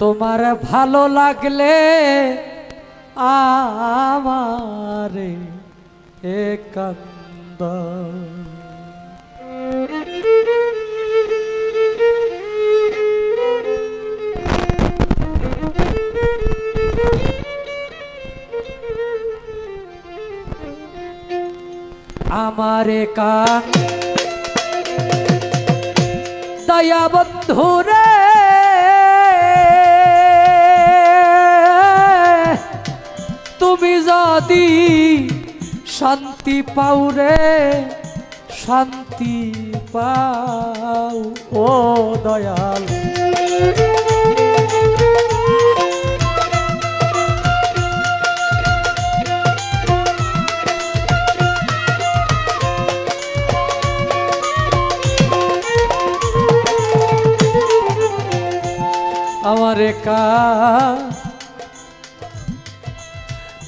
তোমার ভালো লাগলে আমারে একান্ত। আমারে কান দয়া তুমি যদি শান্তি পাউরে শান্তি পাও ও দয়াল। আমার একা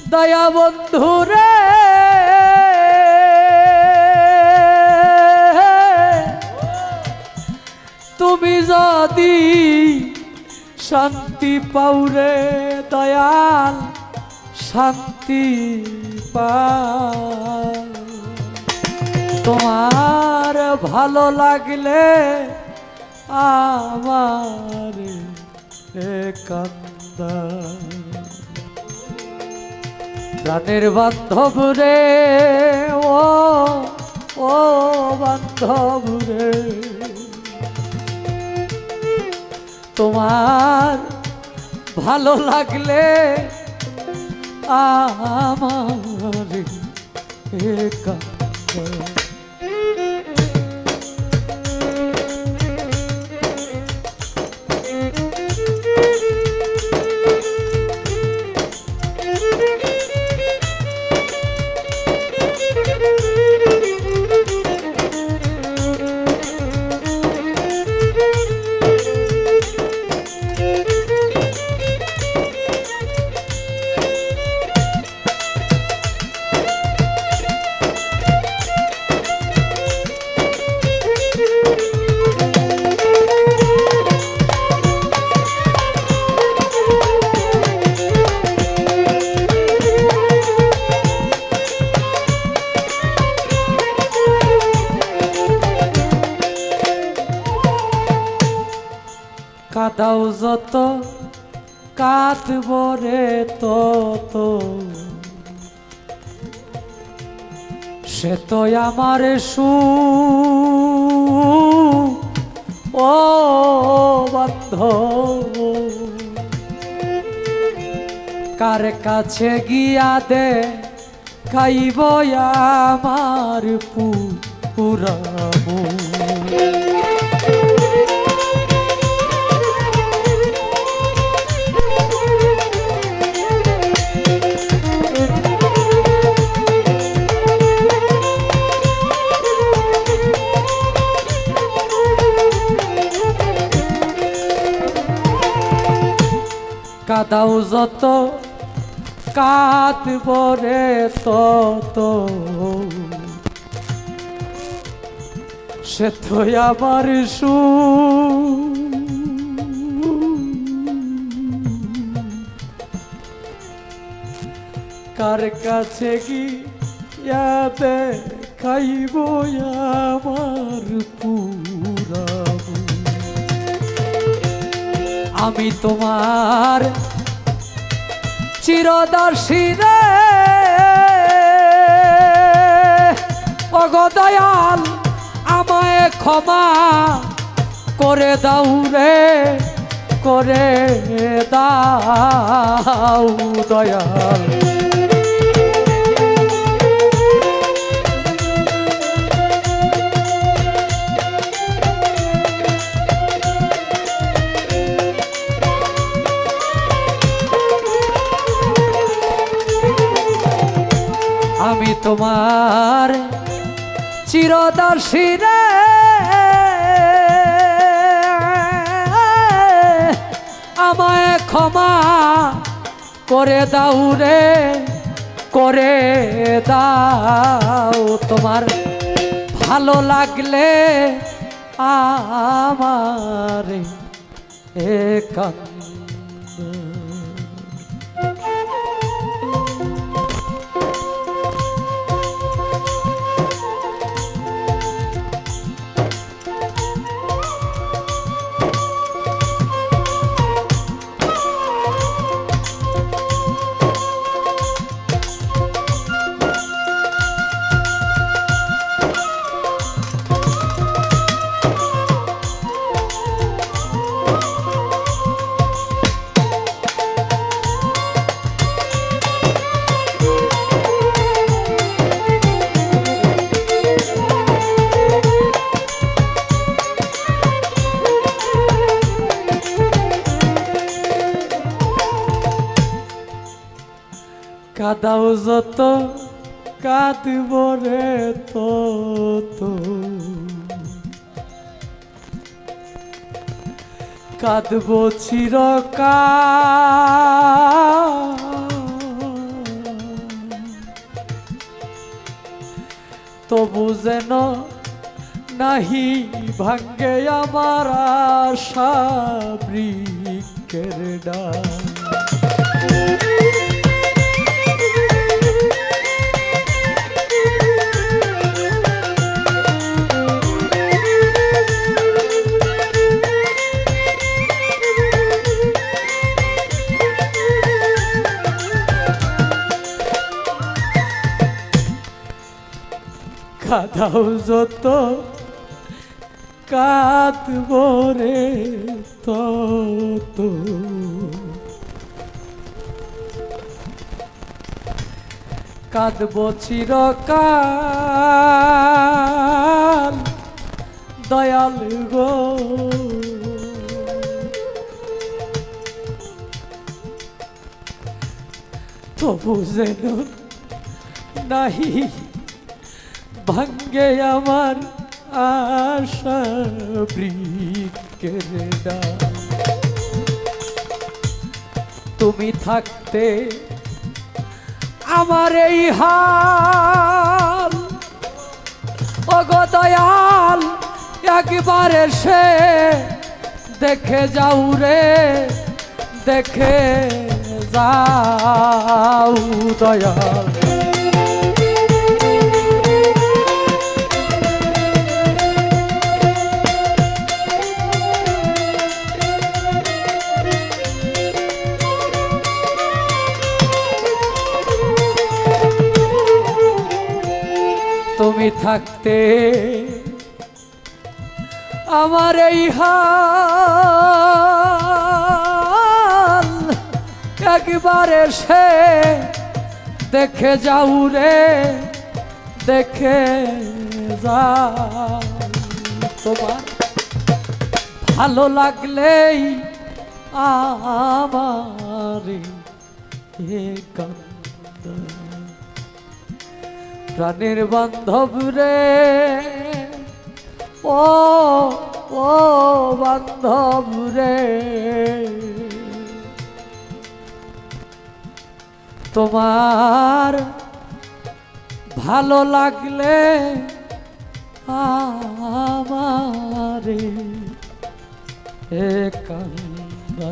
দয়া বন্ধুরে তুমি যদি শান্তি পাউরে দয়াল শান্তি তোমার ভালো লাগলে আমার একান্ত প্রাণের বান্ধব রে ও ও বান্ধব রে। তোমার ভালো লাগলে আমার একান্ত কাদাও যত, কাঁদব রে তত। সে তো আমার সু, ও বন্ধ কার কাছে গিয়া দে, খাইব আমার পু পুরাবো কাদাও যত, কাঁদব রে তত। সে তো আমার সু কার কাছে গিয়াতে খাইব আমার পুরাবো? আমি তোমার চিরদর্শী রে অগদয়াল আমায় ক্ষমা করে দাও রে করে দাও দয়াল। চিরদর্শী রে। আমায় ক্ষমা করে দাও রে করে দাও। তোমার ভালো লাগলে আমার একান্ত কাদাও যত কাঁদব রে তত। কাঁদব চিরকাল। তবু যেন নাহি ভাঙ্গে আমার আশা বৃক্ষের ডাল। কাদাও যত কাঁদব রে তত। কাঁদব চিরকাল দয়াল গো। তবু যেন নাহি ভাঙ্গে আমার আশা বৃক্ষের। তুমি থাকতে আমার এই হাল ওগো দয়াল, একবার এসে দেখে যাও রে, দেখে যাও দয়াল থাকতে আমার এই হাল একবার এসে দেখে যাও রে, দেখে যাও। তোমার ভালো লাগলেই আমার এ কান্দ প্রাণের বান্ধব রে। ও ও বান্ধব রে। তোমার ভালো লাগলে আমারে একান্তা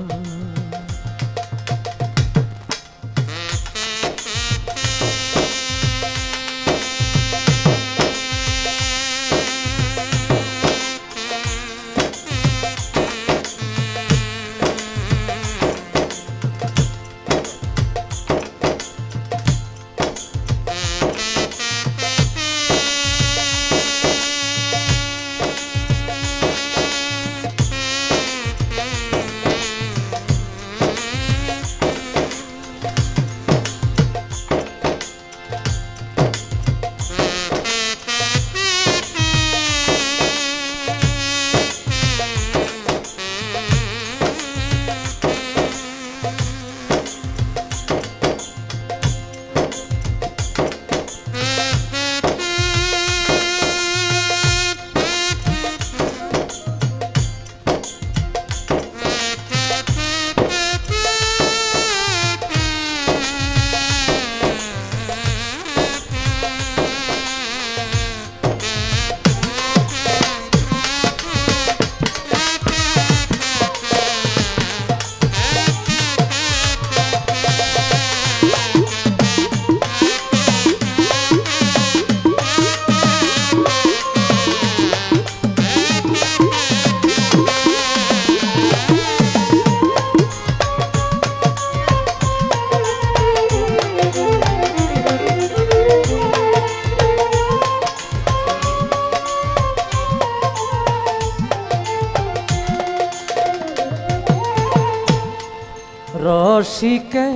রসিকে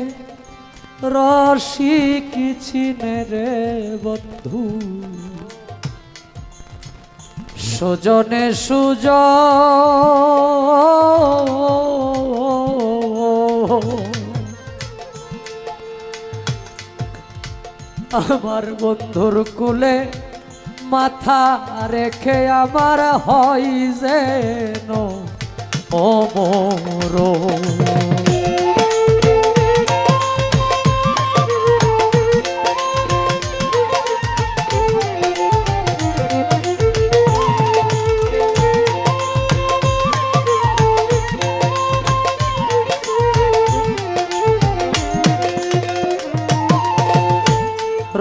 রসিক চিনে রে বন্ধু? সুজনে সুজ, আমার বন্ধুর কুলে মাথা রেখে আমার হয় যেন অমর।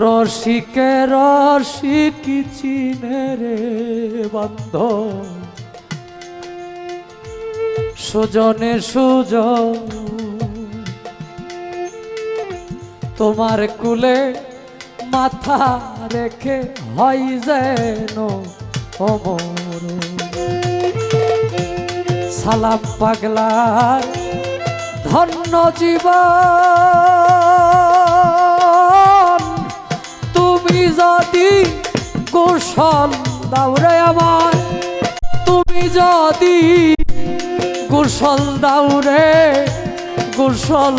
রসিকে রসিক চিনে রে বন্ধ? সুজনে সুজ তোমার কুলে মাথা রেখে হয় যেন অমর। সালাম পাগলার ধন্য জীবন। তুমি যদি কুশল দাউরে আমার তুমি যদি কুশল দাউরে কৌশল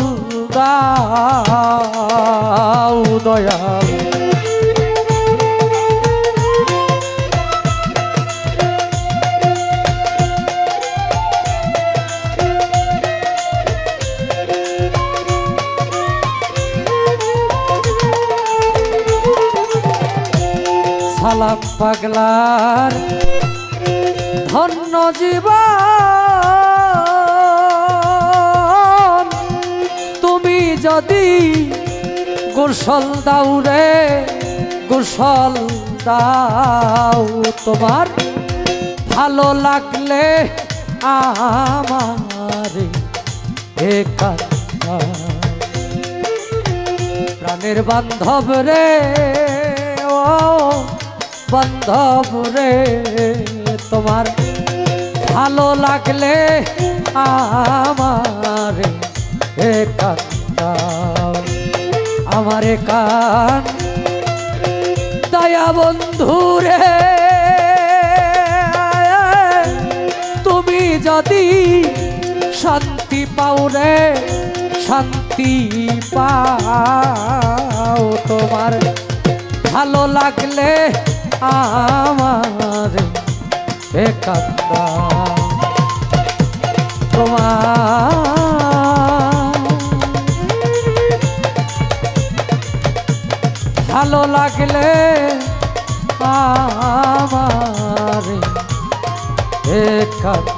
দাও দয়াল। পাগলার ধন্য জীবন। তুমি যদি গোসল দাও রে, গোসল দাও। তোমার ভালো লাগলে আমার প্রাণের বান্ধব রে, ও বান্ধব রে, তোমার ভালো লাগলে আমার আমার কান দয়া বন্ধু রে, তুমি যদি শান্তি পাও রে, শান্তি পাও, তোমার ভালো লাগলে আমার একাত্তা তোমার ভালো লাগলে আমার একাত্তা